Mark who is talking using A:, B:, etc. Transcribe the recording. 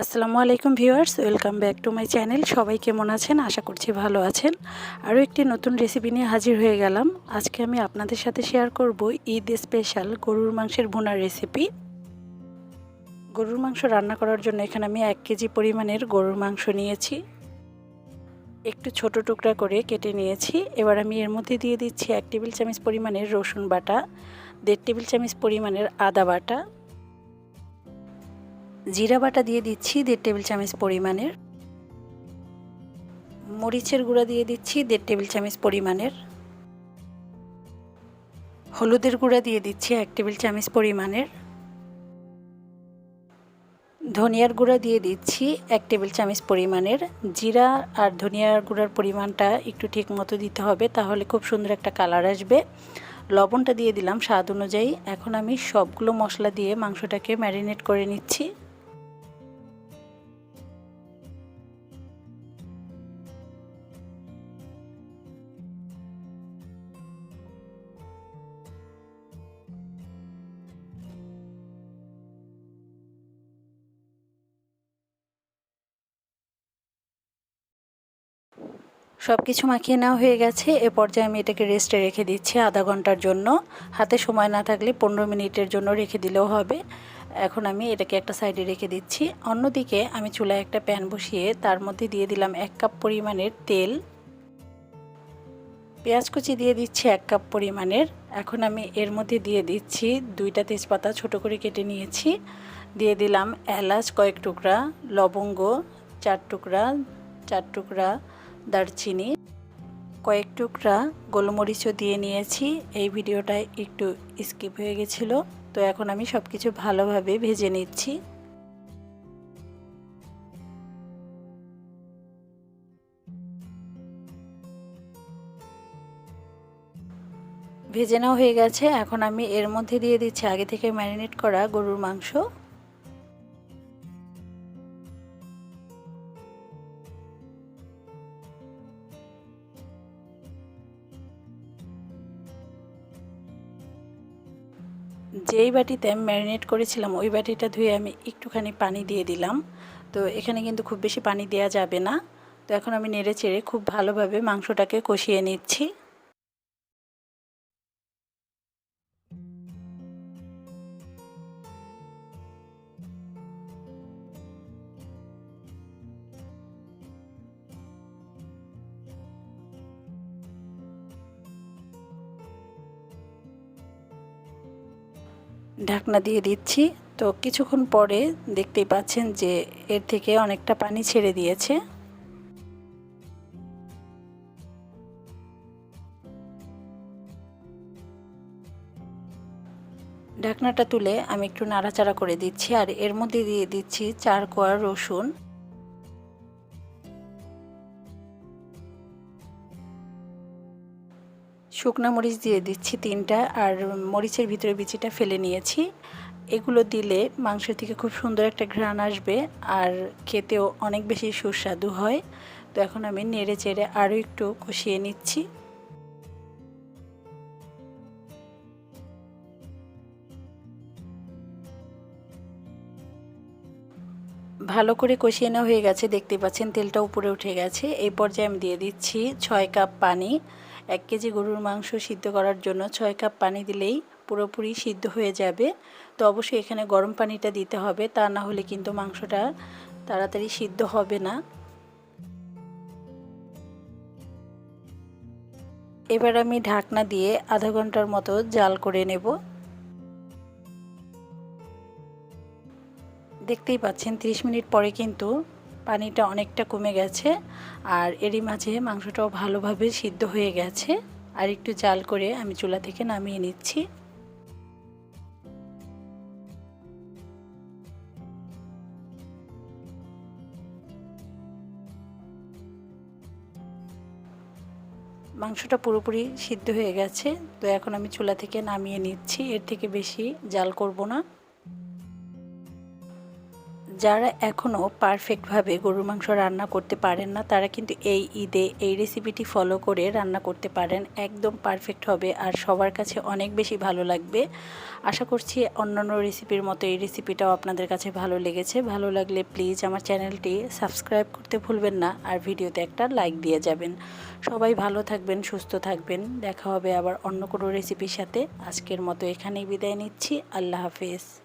A: আসসালামু আলাইকুম viewers, welcome back to my channel. সবাই কেমন আছেন? আশা করছি ভালো আছেন। আরও একটি নতুন রেসিপি নিয়ে হাজির হয়ে গেলাম। আজকে আমি আপনাদের সাথে শেয়ার করব ঈদ স্পেশাল গরুর মাংসের ভুনার রেসিপি। গরুর মাংস রান্না করার জন্য এখানে আমি এক কেজি পরিমাণের গরুর মাংস নিয়েছি। একটু ছোট টুকরা করে কেটে নিয়েছি। এবার আমি এর মধ্যে দিয়ে দিচ্ছি এক টেবিল চামচ পরিমাণের রসুন বাটা, দেড় টেবিল চামচ পরিমাণের আদা বাটা জিরা বাটা দিয়ে দিচ্ছি দেড় টেবিল চামচ পরিমাণের। মরিচের গুঁড়া দিয়ে দিচ্ছি দেড় টেবিল চামচ পরিমাণের। হলুদের গুঁড়া দিয়ে দিচ্ছি এক টেবিল চামচ পরিমাণের। ধনিয়ার গুঁড়া দিয়ে দিচ্ছি এক টেবিল চামচ পরিমাণের। জিরা আর ধনিয়ার গুঁড়ার পরিমাণটা একটু ঠিক মতো দিতে হবে, তাহলে খুব সুন্দর একটা কালার আসবে। লবণটা দিয়ে দিলাম স্বাদ অনুযায়ী। এখন আমি সবগুলো মশলা দিয়ে মাংসটাকে ম্যারিনেট করে নিচ্ছি। সব কিছু মাখিয়ে নেওয়া হয়ে গেছে। এ পর্যায়ে আমি এটাকে রেস্টে রেখে দিচ্ছি আধা ঘণ্টার জন্য। হাতে সময় না থাকলে পনেরো মিনিটের জন্য রেখে দিলেও হবে। এখন আমি এটাকে একটা সাইডে রেখে দিচ্ছি। অন্যদিকে আমি চুলায় একটা প্যান বসিয়ে তার মধ্যে দিয়ে দিলাম এক কাপ পরিমাণের তেল। পেঁয়াজ কুচি দিয়ে দিচ্ছি এক কাপ পরিমাণের। এখন আমি এর মধ্যে দিয়ে দিচ্ছি দুইটা তেজপাতা ছোট করে কেটে নিয়েছি। দিয়ে দিলাম এলাচ কয়েক টুকরা, লবঙ্গ চার টুকরা চার টুকরা দারচিনি, কয়েক টুকরা গোলমরিচও দিয়ে নিয়েছি। এই ভিডিওটায় একটু স্কিপ হয়ে গেছিল, তো এখন আমি সব কিছু ভালোভাবে ভেজে নিচ্ছি। ভেজে নেওয়া হয়ে গেছে। এখন আমি এর মধ্যে দিয়ে দিচ্ছি আগে থেকে ম্যারিনেট করা গরুর মাংস। যেই বাটিতে আমি ম্যারিনেট করেছিলাম, ওই বাটিটা ধুয়ে আমি একটুখানি পানি দিয়ে দিলাম। তো এখানে কিন্তু খুব বেশি পানি দেওয়া যাবে না। তো এখন আমি নেড়ে চেড়ে খুব ভালোভাবে মাংসটাকে কষিয়ে নিচ্ছি। ঢাকনা দিয়ে দিচ্ছি। তো কিছুক্ষণ পরে দেখতেই পাচ্ছেন যে এর থেকে অনেকটা পানি ছেড়ে দিয়েছে। ঢাকনাটা তুলে আমি একটু নাড়াচাড়া করে দিচ্ছি আর এর মধ্যে দিয়ে দিচ্ছি চার কোয়া রসুন। শুকনো মরিচ দিয়ে দিচ্ছি তিনটা আর মরিচের ভিতরে বিচিটা ফেলে নিয়েছি। এগুলো দিলে মাংস থেকে খুব সুন্দর একটা ঘ্রাণ আসবে আর খেতেও অনেক বেশি সুস্বাদু হয়। তো এখন আমি নেড়ে চেড়ে আরও একটু কষিয়ে নিচ্ছি। ভালো করে কষিয়ে নেওয়া হয়ে গেছে, দেখতে পাচ্ছেন তেলটা উপরে উঠে গেছে। এই পর্যায়ে আমি দিয়ে দিচ্ছি ছয় কাপ পানি। এক কেজি গরুর মাংস সিদ্ধ করার জন্য ছয় কাপ পানি দিলেই পুরোপুরি সিদ্ধ হয়ে যাবে। তো অবশ্যই এখানে গরম পানিটা দিতে হবে, তা না হলে কিন্তু মাংসটা তাড়াতাড়ি সিদ্ধ হবে না। এবার আমি ঢাকনা দিয়ে আধা ঘণ্টার মতো জাল করে নেব। দেখতেই পাচ্ছেন 30 মিনিট পরে কিন্তু পানিটা অনেকটা কমে গেছে আর এরই মাঝে মাংসটাও ভালোভাবে সিদ্ধ হয়ে গেছে। আর একটু জাল করে আমি চুলা থেকে নামিয়ে নিচ্ছি। মাংসটা পুরোপুরি সিদ্ধ হয়ে গেছে। তো এখন আমি চুলা থেকে নামিয়ে নিচ্ছি। এর থেকে বেশি জাল করব না। যারা এখনও পারফেক্টভাবে গরুর মাংস রান্না করতে পারেন না, তারা কিন্তু এই ঈদে এই রেসিপিটি ফলো করে রান্না করতে পারেন। একদম পারফেক্ট হবে আর সবার কাছে অনেক বেশি ভালো লাগবে। আশা করছি অন্যান্য রেসিপির মতো এই রেসিপিটাও আপনাদের কাছে ভালো লেগেছে। ভালো লাগলে প্লিজ আমার চ্যানেলটি সাবস্ক্রাইব করতে ভুলবেন না আর ভিডিওতে একটা লাইক দিয়ে যাবেন। সবাই ভালো থাকবেন, সুস্থ থাকবেন। দেখা হবে আবার অন্য কোনো রেসিপির সাথে। আজকের মতো এখানেই বিদায় নিচ্ছি। আল্লাহ হাফেজ।